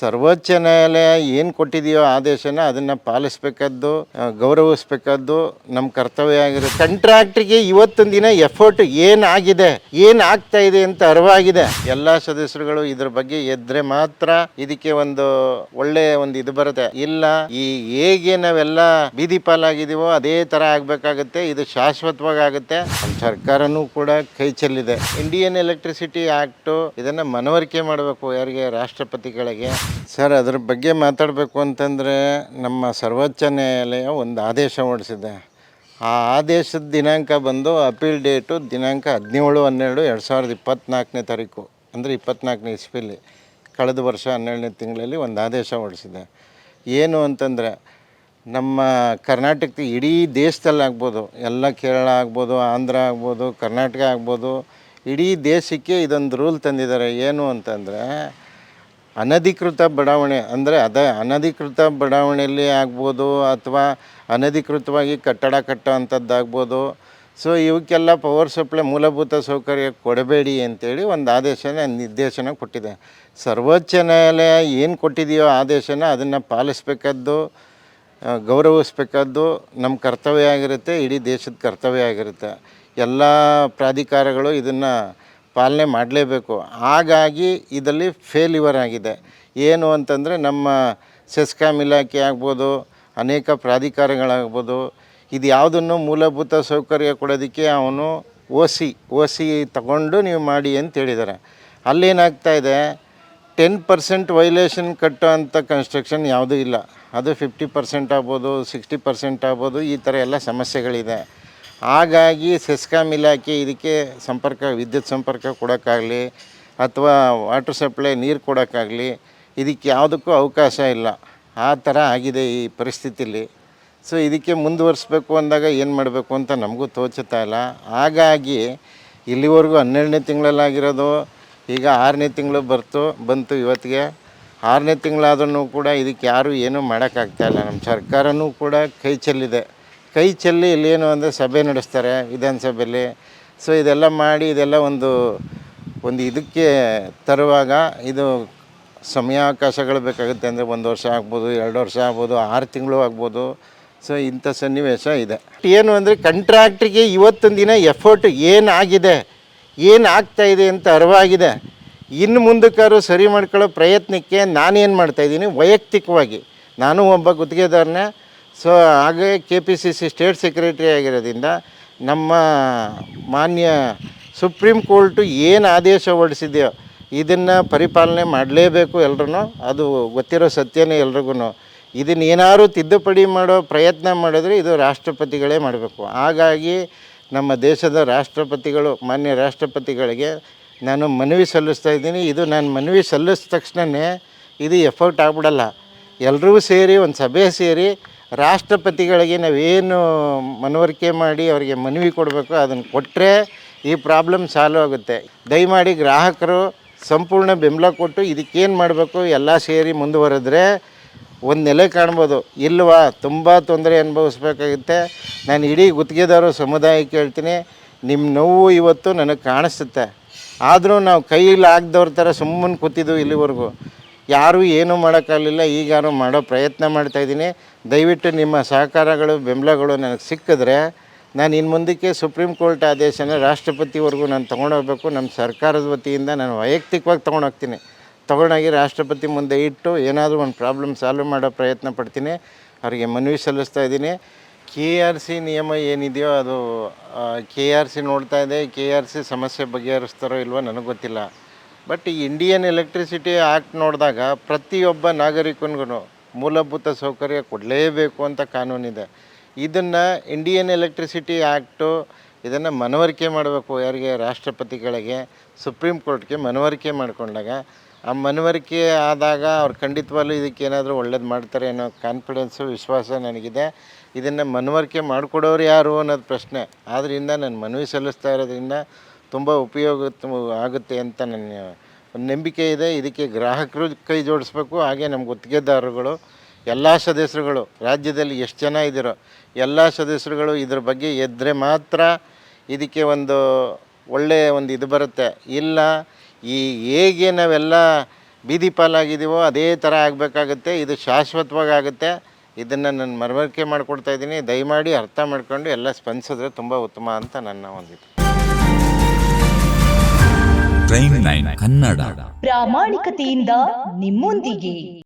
ಸರ್ವೋಚ್ಚ ನ್ಯಾಯಾಲಯ ಏನು ಕೊಟ್ಟಿದೆಯೋ ಆದೇಶನ ಅದನ್ನು ಪಾಲಿಸ್ಬೇಕಾದ್ದು ಗೌರವಿಸ್ಬೇಕಾದ್ದು ನಮ್ಮ ಕರ್ತವ್ಯ ಆಗಿರುತ್ತೆ ಕಂಟ್ರಾಕ್ಟ್ರಿಗೆ ಇವತ್ತೊಂದು ದಿನ ಎಫರ್ಟ್ ಏನಾಗಿದೆ, ಏನು ಆಗ್ತಾ ಇದೆ ಅಂತ ಅರಿವಾಗಿದೆ. ಎಲ್ಲ ಸದಸ್ಯರುಗಳು ಇದ್ರ ಬಗ್ಗೆ ಎದ್ರೆ ಮಾತ್ರ ಇದಕ್ಕೆ ಒಂದು ಒಳ್ಳೆ ಒಂದು ಇದು ಬರುತ್ತೆ. ಇಲ್ಲ, ಈ ಹೇಗೆ ನಾವೆಲ್ಲ ಬೀದಿ ಪಾಲಾಗಿದೀವೋ ಅದೇ ತರ ಆಗಬೇಕಾಗುತ್ತೆ, ಇದು ಶಾಶ್ವತವಾಗಿ ಆಗುತ್ತೆ ಸರ್ಕಾರನೂ ಕೂಡ ಕೈ ಚೆಲ್ಲಿದೆ. ಇಂಡಿಯನ್ ಎಲೆಕ್ಟ್ರಿಸಿಟಿ ಆಕ್ಟ್ ಇದನ್ನ ಮನವರಿಕೆ ಮಾಡಬೇಕು ಯಾರಿಗೆ, ರಾಷ್ಟ್ರಪತಿಗಳಿಗೆ. ಸರ್, ಅದ್ರ ಬಗ್ಗೆ ಮಾತಾಡಬೇಕು ಅಂತಂದರೆ ನಮ್ಮ ಸರ್ವೋಚ್ಚ ನ್ಯಾಯಾಲಯ ಒಂದು ಆದೇಶ ಹೊರಡಿಸಿದೆ. ಆ ಆದೇಶದ ದಿನಾಂಕ ಬಂದು ಅಪೀಲ್ ಡೇಟು ದಿನಾಂಕ ಹದಿನೇಳು ಹನ್ನೆರಡು ಎರಡು ಸಾವಿರದ ಇಪ್ಪತ್ತ್ನಾಲ್ಕನೇ ತಾರೀಕು, ಅಂದರೆ ಇಪ್ಪತ್ತ್ನಾಲ್ಕನೇ ಇಸ್ವಿಲಿ, ಕಳೆದ ವರ್ಷ ಹನ್ನೆರಡನೇ ತಿಂಗಳಲ್ಲಿ ಒಂದು ಆದೇಶ ಹೊರಡಿಸಿದೆ. ಏನು ಅಂತಂದರೆ, ನಮ್ಮ ಕರ್ನಾಟಕದ ಇಡೀ ದೇಶದಲ್ಲಿ ಆಗ್ಬೋದು, ಎಲ್ಲ ಕೇರಳ ಆಗ್ಬೋದು, ಆಂಧ್ರ ಆಗ್ಬೋದು, ಕರ್ನಾಟಕ ಆಗ್ಬೋದು, ಇಡೀ ದೇಶಕ್ಕೆ ಇದೊಂದು ರೂಲ್ ತಂದಿದ್ದಾರೆ. ಏನು ಅಂತಂದರೆ ಅನಧಿಕೃತ ಬಡಾವಣೆ, ಅಂದರೆ ಅದೇ ಅನಧಿಕೃತ ಬಡಾವಣೆಯಲ್ಲಿ ಆಗ್ಬೋದು ಅಥವಾ ಅನಧಿಕೃತವಾಗಿ ಕಟ್ಟಡ ಕಟ್ಟೋ ಸೊ ಇವಕ್ಕೆಲ್ಲ ಪವರ್ ಸಪ್ಲೈ ಮೂಲಭೂತ ಸೌಕರ್ಯ ಕೊಡಬೇಡಿ ಅಂತೇಳಿ ಒಂದು ಆದೇಶನ, ನಿರ್ದೇಶನ ಕೊಟ್ಟಿದೆ. ಸರ್ವೋಚ್ಚ ನ್ಯಾಯಾಲಯ ಏನು ಕೊಟ್ಟಿದೆಯೋ ಆದೇಶನ ಅದನ್ನು ಪಾಲಿಸ್ಬೇಕಾದ್ದು ಗೌರವಿಸ್ಬೇಕಾದ್ದು ನಮ್ಮ ಕರ್ತವ್ಯ ಆಗಿರುತ್ತೆ, ಇಡೀ ದೇಶದ ಕರ್ತವ್ಯ ಆಗಿರುತ್ತೆ. ಎಲ್ಲ ಪ್ರಾಧಿಕಾರಗಳು ಇದನ್ನು ಪಾಲನೆ ಮಾಡಲೇಬೇಕು. ಹಾಗಾಗಿ ಇದರಲ್ಲಿ ಫೇಲ್ಯೂರ್ ಆಗಿದೆ. ಏನು ಅಂತಂದರೆ ನಮ್ಮ ಸೆಸ್ಕಾಮ್ ಇಲಾಖೆ ಆಗ್ಬೋದು, ಅನೇಕ ಪ್ರಾಧಿಕಾರಗಳಾಗ್ಬೋದು, ಇದು ಯಾವುದನ್ನು ಮೂಲಭೂತ ಸೌಕರ್ಯ ಕೊಡೋದಕ್ಕೆ ಅವನು ಓ ಸಿ ಓ ಸಿ ತಗೊಂಡು ನೀವು ಮಾಡಿ ಅಂತ ಹೇಳಿದ್ದಾರೆ. ಅಲ್ಲೇನಾಗ್ತಾ ಇದೆ ಟೆನ್ ಪರ್ಸೆಂಟ್ ವೈಲೇಷನ್ ಕಟ್ಟೋ ಅಂಥ ಕನ್ಸ್ಟ್ರಕ್ಷನ್ ಯಾವುದೂ ಇಲ್ಲ. ಅದು ಫಿಫ್ಟಿ ಪರ್ಸೆಂಟ್ ಆಗ್ಬೋದು ಸಿಕ್ಸ್ಟಿ ಪರ್ಸೆಂಟ್ ಆಗ್ಬೋದು, ಈ ಥರ ಎಲ್ಲ ಸಮಸ್ಯೆಗಳಿದೆ. ಹಾಗಾಗಿ ಸೆಸ್ಕಾಮ್ ಇಲಾಖೆ ಇದಕ್ಕೆ ಸಂಪರ್ಕ, ವಿದ್ಯುತ್ ಸಂಪರ್ಕ ಕೊಡೋಕ್ಕಾಗಲಿ ಅಥವಾ ವಾಟರ್ ಸಪ್ಲೈ ನೀರು ಕೊಡೋಕ್ಕಾಗಲಿ ಇದಕ್ಕೆ ಯಾವುದಕ್ಕೂ ಅವಕಾಶ ಇಲ್ಲ. ಆ ಥರ ಆಗಿದೆ ಈ ಪರಿಸ್ಥಿತಿಲಿ. ಸೊ, ಇದಕ್ಕೆ ಮುಂದುವರಿಸ್ಬೇಕು ಅಂದಾಗ ಏನು ಮಾಡಬೇಕು ಅಂತ ನಮಗೂ ತೋಚುತ್ತಾ ಇಲ್ಲ. ಹಾಗಾಗಿ ಇಲ್ಲಿವರೆಗೂ ಹನ್ನೆರಡನೇ ತಿಂಗಳಲ್ಲಾಗಿರೋದು, ಈಗ ಆರನೇ ತಿಂಗಳು ಬರ್ತು, ಬಂತು ಇವತ್ತಿಗೆ. ಆರನೇ ತಿಂಗಳಾದ್ರೂ ಕೂಡ ಇದಕ್ಕೆ ಯಾರೂ ಏನೂ ಮಾಡೋಕ್ಕಾಗ್ತಾ ಇಲ್ಲ. ನಮ್ಮ ಸರ್ಕಾರನೂ ಕೂಡ ಕೈ ಚೆಲ್ಲಿದೆ. ಕೈ ಚೆಲ್ಲಿ ಏನು ಅಂದರೆ ಸಭೆ ನಡೆಸ್ತಾರೆ ವಿಧಾನಸಭೆಯಲ್ಲಿ. ಸೊ ಇದೆಲ್ಲ ಮಾಡಿ ಇದೆಲ್ಲ ಒಂದು ಒಂದು ಇದಕ್ಕೆ ತರುವಾಗ ಇದು ಸಮಯಾವಕಾಶಗಳು ಬೇಕಾಗುತ್ತೆ ಅಂದರೆ ಒಂದು ವರ್ಷ ಆಗ್ಬೋದು, ಎರಡು ವರ್ಷ ಆಗ್ಬೋದು, ಆರು ತಿಂಗಳು ಆಗ್ಬೋದು. ಸೊ ಇಂಥ ಸನ್ನಿವೇಶ ಇದೆ. ಏನು ಅಂದರೆ ಕಂಟ್ರಾಕ್ಟ್ರಿಗೆ ಇವತ್ತಿನ ದಿನ ಎಫರ್ಟ್ ಏನಾಗಿದೆ ಏನು ಆಗ್ತಾ ಇದೆ ಅಂತ ಅರಿವಾಗಿದೆ. ಇನ್ನು ಮುಂದಕ್ಕಾದ್ರು ಸರಿ ಮಾಡ್ಕೊಳ್ಳೋ ಪ್ರಯತ್ನಕ್ಕೆ ನಾನೇನು ಮಾಡ್ತಾಯಿದ್ದೀನಿ ವೈಯಕ್ತಿಕವಾಗಿ. ನಾನು ಒಬ್ಬ ಗುತ್ತಿಗೆದಾರನೇ ಸೊ, ಹಾಗೆ K P C C state secretary ಆಗಿರೋದ್ರಿಂದ ನಮ್ಮ ಮಾನ್ಯ ಸುಪ್ರೀಂ ಕೋರ್ಟು ಏನು ಆದೇಶ ಹೊರಡಿಸಿದೆಯೋ ಇದನ್ನು ಪರಿಪಾಲನೆ ಮಾಡಲೇಬೇಕು ಎಲ್ಲರೂ ಅದು ಗೊತ್ತಿರೋ ಸತ್ಯನೇ ಎಲ್ರಿಗೂ ಇದನ್ನ ಏನಾದ್ರು ತಿದ್ದುಪಡಿ ಮಾಡೋ ಪ್ರಯತ್ನ ಮಾಡಿದ್ರೆ ಇದು ರಾಷ್ಟ್ರಪತಿಗಳೇ ಮಾಡಬೇಕು. ಹಾಗಾಗಿ ನಮ್ಮ ದೇಶದ ರಾಷ್ಟ್ರಪತಿಗಳು, ಮಾನ್ಯ ರಾಷ್ಟ್ರಪತಿಗಳಿಗೆ ನಾನು ಮನವಿ ಸಲ್ಲಿಸ್ತಾ ಇದ್ದೀನಿ. ಇದು ನಾನು ಮನವಿ ಸಲ್ಲಿಸಿದ ತಕ್ಷಣವೇ ಇದು ಎಫರ್ಟ್ ಆಗ್ಬಿಡಲ್ಲ. ಎಲ್ಲರೂ ಸೇರಿ, ಒಂದು ಸಭೆ ಸೇರಿ ರಾಷ್ಟ್ರಪತಿಗಳಿಗೆ ನಾವೇನು ಮನವರಿಕೆ ಮಾಡಿ ಅವರಿಗೆ ಮನವಿ ಕೊಡಬೇಕು ಅದನ್ನು ಕೊಟ್ಟರೆ ಈ ಪ್ರಾಬ್ಲಮ್ ಸಾಲ್ವ್ ಆಗುತ್ತೆ. ದಯಮಾಡಿ ಗ್ರಾಹಕರು ಸಂಪೂರ್ಣ ಬೆಂಬಲ ಕೊಟ್ಟು ಇದಕ್ಕೇನು ಮಾಡಬೇಕು ಎಲ್ಲ ಸೇರಿ ಮುಂದುವರೆದ್ರೆ ಒಂದು ನೆಲೆ ಕಾಣ್ಬೋದು. ಇಲ್ವಾ? ತುಂಬ ತೊಂದರೆ ಅನುಭವಿಸ್ಬೇಕಾಗುತ್ತೆ. ನಾನು ಇಡೀ ಗುತ್ತಿಗೆದಾರರು ಸಮುದಾಯಕ್ಕೆ ಹೇಳ್ತೀನಿ ನಿಮ್ಮ ನೋವು ಇವತ್ತು ನನಗೆ ಕಾಣಿಸುತ್ತೆ. ಆದರೂ ನಾವು ಕೈಯಲ್ಲಿ ಆಗದವ್ರ ಥರ ಸುಮ್ಮನೆ ಕೂತಿದ್ದು ಇಲ್ಲಿವರೆಗೂ. ಯಾರೂ ಏನೂ ಮಾಡೋಕ್ಕಾಗಲಿಲ್ಲ ಈಗ ನಾನು ಮಾಡೋ ಪ್ರಯತ್ನ ಮಾಡ್ತಾಯಿದ್ದೀನಿ ದಯವಿಟ್ಟು ನಿಮ್ಮ ಸಹಕಾರಗಳು, ಬೆಂಬಲಗಳು ನನಗೆ ಸಿಕ್ಕಿದ್ರೆ ನಾನು ಇನ್ನು ಮುಂದಕ್ಕೆ ಸುಪ್ರೀಂ ಕೋರ್ಟ್ ಆದೇಶನ ರಾಷ್ಟ್ರಪತಿವರೆಗೂ ನಾನು ತೊಗೊಂಡೋಗ್ಬೇಕು. ನಮ್ಮ ಸರ್ಕಾರದ ವತಿಯಿಂದ ನಾನು ವೈಯಕ್ತಿಕವಾಗಿ ತೊಗೊಂಡೋಗ್ತೀನಿ. ತೊಗೊಂಡೋಗಿ ರಾಷ್ಟ್ರಪತಿ ಮುಂದೆ ಇಟ್ಟು ಏನಾದರೂ ಒಂದು ಪ್ರಾಬ್ಲಮ್ ಸಾಲ್ವ್ ಮಾಡೋ ಪ್ರಯತ್ನ ಪಡ್ತೀನಿ. ಅವರಿಗೆ ಮನವಿ ಸಲ್ಲಿಸ್ತಾ ಇದ್ದೀನಿ. ಕೆ ಆರ್ ಸಿ ನಿಯಮ ಏನಿದೆಯೋ ಅದು ಕೆ ಆರ್ ಸಿ ನೋಡ್ತಾ ಇದೆ. ಕೆ ಆರ್ ಸಿ ಸಮಸ್ಯೆ ಬಗೆಹರಿಸ್ತಾರೋ ಇಲ್ವೋ ನನಗೆ ಗೊತ್ತಿಲ್ಲ. ಬಟ್ ಈ ಇಂಡಿಯನ್ ಎಲೆಕ್ಟ್ರಿಸಿಟಿ ಆ್ಯಕ್ಟ್ ನೋಡಿದಾಗ ಪ್ರತಿಯೊಬ್ಬ ನಾಗರಿಕನಿಗೂ ಮೂಲಭೂತ ಸೌಕರ್ಯ ಕೊಡಲೇಬೇಕು ಅಂತ ಕಾನೂನಿದೆ. ಇದನ್ನು ಇಂಡಿಯನ್ ಎಲೆಕ್ಟ್ರಿಸಿಟಿ ಆ್ಯಕ್ಟು ಇದನ್ನು ಮನವರಿಕೆ ಮಾಡಬೇಕು ಯಾರಿಗೆ? ರಾಷ್ಟ್ರಪತಿಗಳಿಗೆ ಸುಪ್ರೀಂ ಕೋರ್ಟ್ಗೆ ಮನವರಿಕೆ ಮಾಡಿಕೊಂಡಾಗ, ಆ ಮನವರಿಕೆ ಆದಾಗ ಅವ್ರು ಖಂಡಿತವಾಗ್ಲೂ ಇದಕ್ಕೆ ಏನಾದರೂ ಒಳ್ಳೇದು ಮಾಡ್ತಾರೆ ಅನ್ನೋ ಕಾನ್ಫಿಡೆನ್ಸು ವಿಶ್ವಾಸ ನನಗಿದೆ. ಇದನ್ನು ಮನವರಿಕೆ ಮಾಡಿಕೊಡೋರು ಯಾರು ಅನ್ನೋದು ಪ್ರಶ್ನೆ. ಆದ್ದರಿಂದ ನಾನು ಮನವಿ ಸಲ್ಲಿಸ್ತಾ ಇರೋದ್ರಿಂದ ತುಂಬ ಉಪಯೋಗ ಆಗುತ್ತೆ ಅಂತ ನನ್ನ ಒಂದು ನಂಬಿಕೆ ಇದೆ. ಇದಕ್ಕೆ ಗ್ರಾಹಕರು ಕೈ ಜೋಡಿಸ್ಬೇಕು. ಹಾಗೆ ನಮ್ಮ ಗುತ್ತಿಗೆದಾರರುಗಳು, ಎಲ್ಲ ಸದಸ್ಯರುಗಳು, ರಾಜ್ಯದಲ್ಲಿ ಎಷ್ಟು ಜನ ಇದ್ದೀರೋ ಎಲ್ಲ ಸದಸ್ಯರುಗಳು ಇದ್ರ ಬಗ್ಗೆ ಎದ್ದರೆ ಮಾತ್ರ ಇದಕ್ಕೆ ಒಂದು ಒಳ್ಳೆಯ ಒಂದು ಇದು ಬರುತ್ತೆ. ಇಲ್ಲ, ಈ ಹೇಗೆ ನಾವೆಲ್ಲ ಬೀದಿ ಪಾಲಾಗಿದ್ದೀವೋ ಅದೇ ಥರ ಆಗಬೇಕಾಗುತ್ತೆ. ಇದು ಶಾಶ್ವತವಾಗಿ ಆಗುತ್ತೆ. ಇದನ್ನು ನಾನು ಮನವರಿಕೆ ಮಾಡಿಕೊಡ್ತಾ ಇದ್ದೀನಿ. ದಯಮಾಡಿ ಅರ್ಥ ಮಾಡ್ಕೊಂಡು ಎಲ್ಲ ಸ್ಪಂದಿಸಿದ್ರೆ ತುಂಬ ಉತ್ತಮ ಅಂತ ನನ್ನ ಒಂದಿದು ಪ್ರೈಮ್ ನೈನ್ ಕನ್ನಡ ಪ್ರಾಮಾಣಿಕತೆಯಿಂದ ನಿಮ್ಮೊಂದಿಗೆ.